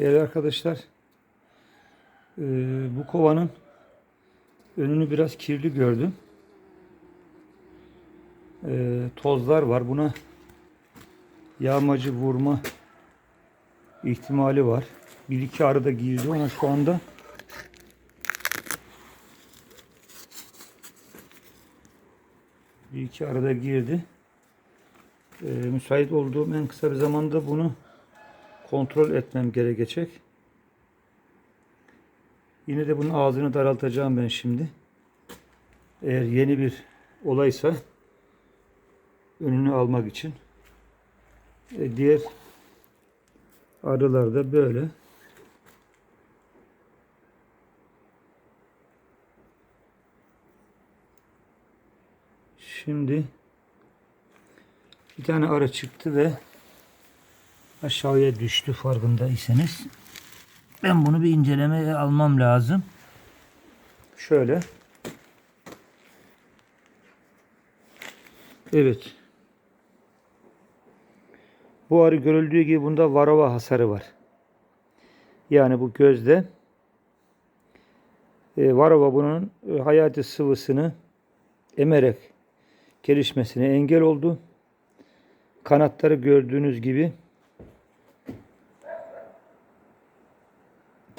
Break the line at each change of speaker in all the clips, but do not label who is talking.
Değerli arkadaşlar, eee, bu kovanın önünü biraz kirli gördüm. Eee, tozlar var. Buna yağmacı vurma ihtimali var. Bir iki arı da girdi ama şu anda bir iki arada girdi. Eee, müsait olduğum en kısa bir zamanda bunu kontrol etmem gerekecek. Yine de bunun ağzını daraltacağım ben şimdi. Eğer yeni bir olaysa önünü almak için. E, diğer arılar da böyle. Şimdi bir tane arı çıktı ve aşağıya düştü farkındaysanız. Ben bunu bir incelemeye almam lazım. Şöyle. Evet. Bu arı görüldüğü gibi bunda varova hasarı var. Yani bu gözde e, varova bunun e, hayati sıvısını emerek gelişmesine engel oldu. Kanatları gördüğünüz gibi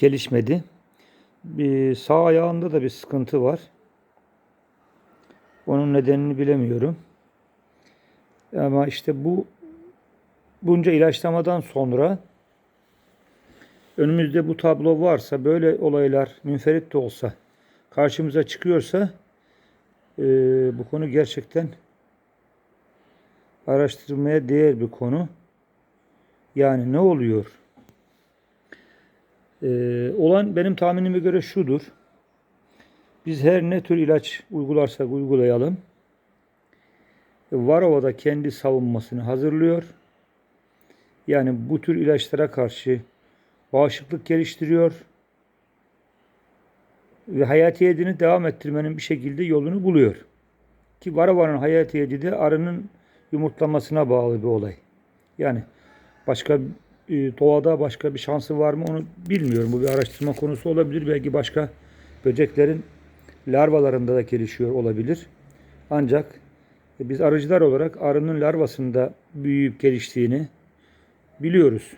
gelişmedi. Bir sağ ayağında da bir sıkıntı var. Onun nedenini bilemiyorum. Ama işte bu bunca ilaçlamadan sonra önümüzde bu tablo varsa böyle olaylar münferit de olsa karşımıza çıkıyorsa e, bu konu gerçekten araştırmaya değer bir konu. Yani ne oluyor? Ee, olan benim tahminime göre şudur. Biz her ne tür ilaç uygularsak uygulayalım. Varova kendi savunmasını hazırlıyor. Yani bu tür ilaçlara karşı bağışıklık geliştiriyor. Ve hayatiyetini devam ettirmenin bir şekilde yolunu buluyor. Ki Varova'nın hayatiyeti de arının yumurtlamasına bağlı bir olay. Yani başka doğada başka bir şansı var mı onu bilmiyorum. Bu bir araştırma konusu olabilir. Belki başka böceklerin larvalarında da gelişiyor olabilir. Ancak e, biz arıcılar olarak arının larvasında büyüyüp geliştiğini biliyoruz.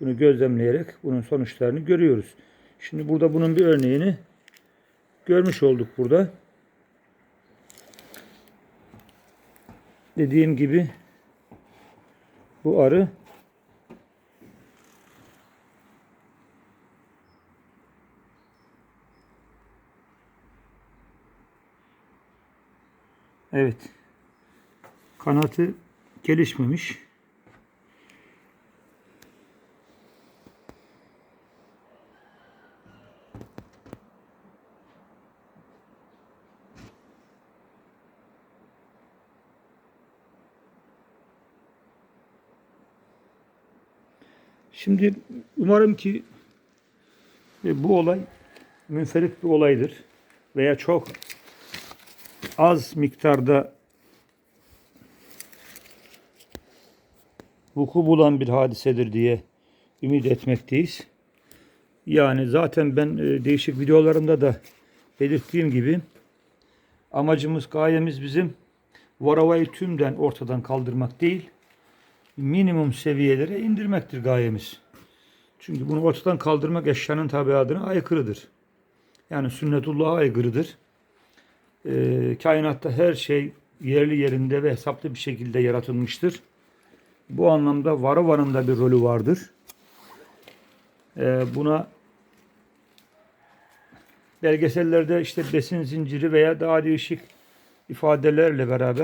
Bunu gözlemleyerek bunun sonuçlarını görüyoruz. Şimdi burada bunun bir örneğini görmüş olduk burada. Dediğim gibi bu arı Evet. Kanatı gelişmemiş. Şimdi umarım ki e, bu olay münferit bir olaydır veya çok az miktarda vuku bulan bir hadisedir diye ümit etmekteyiz. Yani zaten ben e, değişik videolarımda da belirttiğim gibi amacımız, gayemiz bizim varavayı tümden ortadan kaldırmak değil, minimum seviyelere indirmektir gayemiz. Çünkü bunu ortadan kaldırmak eşyanın tabiatına aykırıdır. Yani sünnetullah'a aykırıdır. Ee, kainatta her şey yerli yerinde ve hesaplı bir şekilde yaratılmıştır. Bu anlamda Varava'nın da bir rolü vardır. Ee, buna belgesellerde işte besin zinciri veya daha değişik ifadelerle beraber